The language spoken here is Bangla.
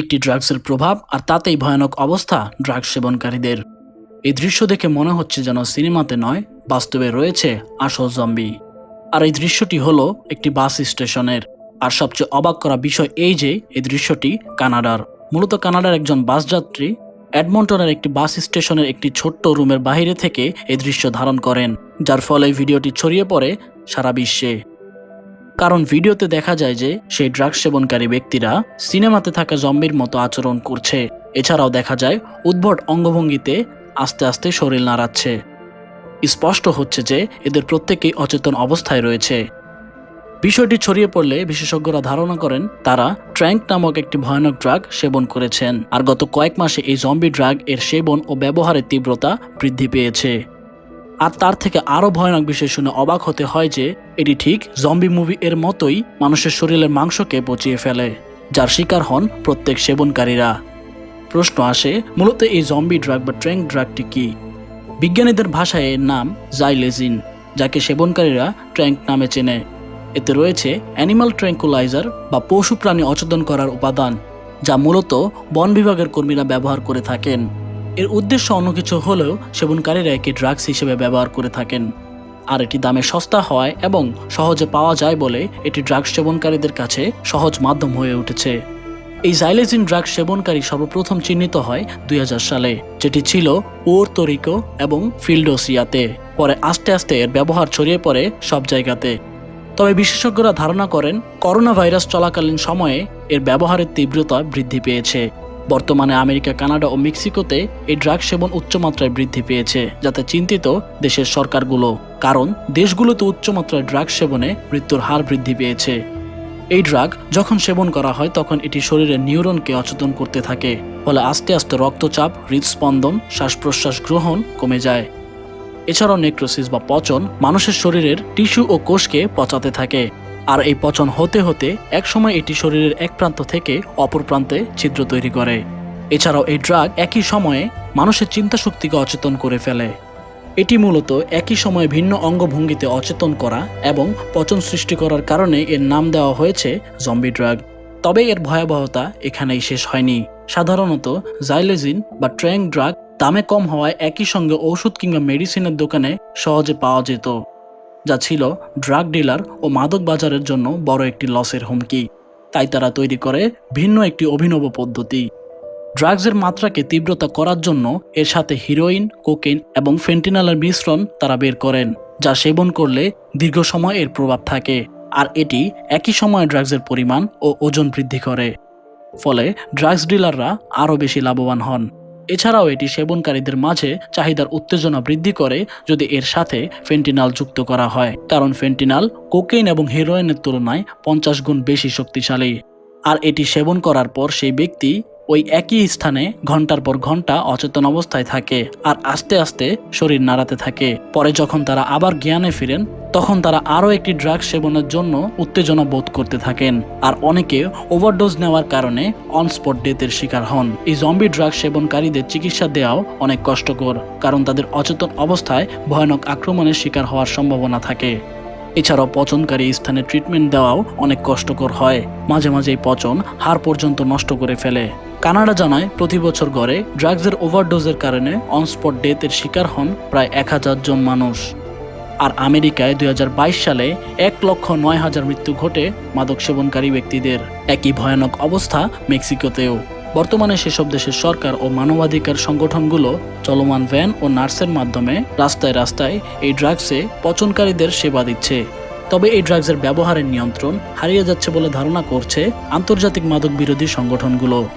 একটি ড্রাগসের প্রভাব আর তাতেই ভয়ানক অবস্থা ড্রাগস সেবনকারীদের। এই দৃশ্য দেখে মনে হচ্ছে যেন সিনেমাতে নয়, বাস্তবে রয়েছে আসল জম্বি আর এই দৃশ্যটি হলো একটি বাস স্টেশনের। আর সবচেয়ে অবাক করা বিষয় এই যে, এই দৃশ্যটি কানাডার। মূলত কানাডার একজন বাস যাত্রী অ্যাডমন্টনের একটি বাস স্টেশনের একটি ছোট্ট রুমের বাইরে থেকে এই দৃশ্য ধারণ করেন, যার ফলে ভিডিওটি ছড়িয়ে পড়ে সারা বিশ্বে। কারণ ভিডিওতে দেখা যায় যে সেই ড্রাগস সেবনকারী ব্যক্তিরা সিনেমাতে থাকা জম্বির মতো আচরণ করছে। এছাড়াও দেখা যায় উদ্ভট অঙ্গভঙ্গিতে আস্তে আস্তে শরীর নাড়াচ্ছে। স্পষ্ট হচ্ছে যে এদের প্রত্যেকেই অচেতন অবস্থায় রয়েছে। বিষয়টি ছড়িয়ে পড়লে বিশেষজ্ঞরা ধারণা করেন, তারা ট্র্যাঙ্ক নামক একটি ভয়ানক ড্রাগ সেবন করেছেন। আর গত কয়েক মাসে এই জম্বি ড্রাগ এর সেবন ও ব্যবহারের তীব্রতা বৃদ্ধি পেয়েছে। আর তার থেকে আরও ভয়ানক বিষয় শুনে অবাক হতে হয় যে, এটি ঠিক জম্বি মুভি এর মতোই মানুষের শরীরের মাংসকে পচিয়ে ফেলে, যার শিকার হন প্রত্যেক সেবনকারীরা। প্রশ্ন আসে, মূলত এই জম্বি ড্রাগ বা ট্র্যাঙ্ক ড্রাগটি কি? বিজ্ঞানীদের ভাষায় এর নাম জাইলেজিন যাকে সেবনকারীরা ট্র্যাঙ্ক নামে চেনে। এতে রয়েছে অ্যানিমাল ট্র্যাঙ্কুলাইজার বা পশু প্রাণী অচেতন করার উপাদান, যা মূলত বন বিভাগের কর্মীরা ব্যবহার করে থাকেন। এর উদ্দেশ্য অন্য কিছু হলেও সেবনকারীরা একে ড্রাগস হিসেবে ব্যবহার করে থাকেন। আর এটি দামে সস্তা হওয়ায় এবং সহজে পাওয়া যায় বলে এটি ড্রাগস সেবনকারীদের কাছে সহজ মাধ্যম হয়ে উঠেছে। এই জাইলেজিন ড্রাগ সেবনকারী সর্বপ্রথম চিহ্নিত হয় দুই হাজার সালে, যেটি ছিল পোর্তোরিকো এবং ফিল্ডোসিয়াতে। পরে আস্তে আস্তে এর ব্যবহার ছড়িয়ে পড়ে সব জায়গাতে। তবে বিশেষজ্ঞরা ধারণা করেন করোনা ভাইরাস চলাকালীন সময়ে এর ব্যবহারের তীব্রতা বৃদ্ধি পেয়েছে। বর্তমানে আমেরিকা, কানাডা ও মেক্সিকোতে এই ড্রাগ সেবন উচ্চমাত্রায় বৃদ্ধি পেয়েছে, যাতে চিন্তিত দেশের সরকারগুলো। কারণ, দেশগুলোতে উচ্চমাত্রায় ড্রাগ সেবনে মৃত্যুর হার বৃদ্ধি পেয়েছে। এই ড্রাগ যখন সেবন করা হয়, তখন এটি শরীরের নিউরনকে অচেতন করতে থাকে, ফলে আস্তে আস্তে রক্তচাপ, হৃদস্পন্দন শ্বাস প্রশ্বাস গ্রহণ কমে যায়। এছাড়াও নেক্রোসিস বা পচন মানুষের শরীরের টিস্যু ও কোষকে পচাতে থাকে। আর এই পচন হতে হতে একসময় এটি শরীরের এক প্রান্ত থেকে অপর প্রান্তে ছিদ্র তৈরি করে। এছাড়াও এই ড্রাগ একই সময়ে মানুষের চিন্তা শক্তিকে অচেতন করে ফেলে। এটি মূলত একই সময়ে ভিন্ন অঙ্গভঙ্গিতে অচেতন করা এবং পচন সৃষ্টি করার কারণে এর নাম দেওয়া হয়েছে জম্বি ড্রাগ। তবে এর ভয়াবহতা এখানেই শেষ হয়নি। সাধারণত জাইলেজিন বা ট্র্যাং ড্রাগ দামে কম হওয়ায় একই সঙ্গে ওষুধ কিংবা মেডিসিনের দোকানে সহজে পাওয়া যেত। যা ছিল ড্রাগ ডিলার ও মাদক বাজারের জন্য বড় একটি লসের হুমকি। তাই তারা তৈরি করে ভিন্ন একটি অভিনব পদ্ধতি। ড্রাগসের মাত্রাকে তীব্রতা করার জন্য এর সাথে হিরোইন কোকেন এবং ফেন্টিনালের মিশ্রণ তারা বের করেন, যা সেবন করলে দীর্ঘ সময় এর প্রভাব থাকে। আর এটি একই সময়ে ড্রাগসের পরিমাণ ও ওজন বৃদ্ধি করে। ফলে ড্রাগস ডিলাররা আরও বেশি লাভবান হন। এছাড়াও এটি সেবনকারীদের মাঝে চাহিদার উত্তেজনা বৃদ্ধি করে যদি এর সাথে ফেন্টিনাল যুক্ত করা হয়, কারণ ফেন্টিনাল কোকেইন এবং হেরোইনের তুলনায় পঞ্চাশ গুণ বেশি শক্তিশালী। আর এটি সেবন করার পর সেই ব্যক্তি ওই একই স্থানে ঘণ্টার পর ঘণ্টা অচেতন অবস্থায় থাকে আর আস্তে আস্তে শরীর নাড়াতে থাকে। পরে যখন তারা আবার জ্ঞানে ফিরেন তখন তারা আরও একটি ড্রাগ সেবনের জন্য উত্তেজনা বোধ করতে থাকেন, আর অনেকে ওভারডোজ নেওয়ার কারণে অনস্পট ডেথের শিকার হন। এই জম্বি ড্রাগ সেবনকারীদের চিকিৎসা দেওয়াও অনেক কষ্টকর, কারণ তাদের অচেতন অবস্থায় ভয়ানক আক্রমণের শিকার হওয়ার সম্ভাবনা থাকে। এছাড়াও পচনকারী স্থানে ট্রিটমেন্ট দেওয়াও অনেক কষ্টকর হয়। মাঝে মাঝে এই পচন হাড় পর্যন্ত নষ্ট করে ফেলে। কানাডা জানায়, প্রতি বছর গড়ে ড্রাগসের ওভারডোজের কারণে অনস্পট ডেথের শিকার হন প্রায় এক হাজার জন মানুষ। আর আমেরিকায় দুই হাজার বাইশ সালে এক লক্ষ নয় হাজার মৃত্যু ঘটে মাদক সেবনকারী ব্যক্তিদের। একই ভয়ানক অবস্থা মেক্সিকোতেও। বর্তমানে সেসব দেশের সরকার ও মানবাধিকার সংগঠনগুলো চলমান ভ্যান ও নার্সের মাধ্যমে রাস্তায় রাস্তায় এই ড্রাগসে পচনকারীদের সেবা দিচ্ছে। তবে এই ড্রাগসের ব্যবহারের নিয়ন্ত্রণ হারিয়ে যাচ্ছে বলে ধারণা করছে আন্তর্জাতিক মাদক বিরোধী সংগঠনগুলো।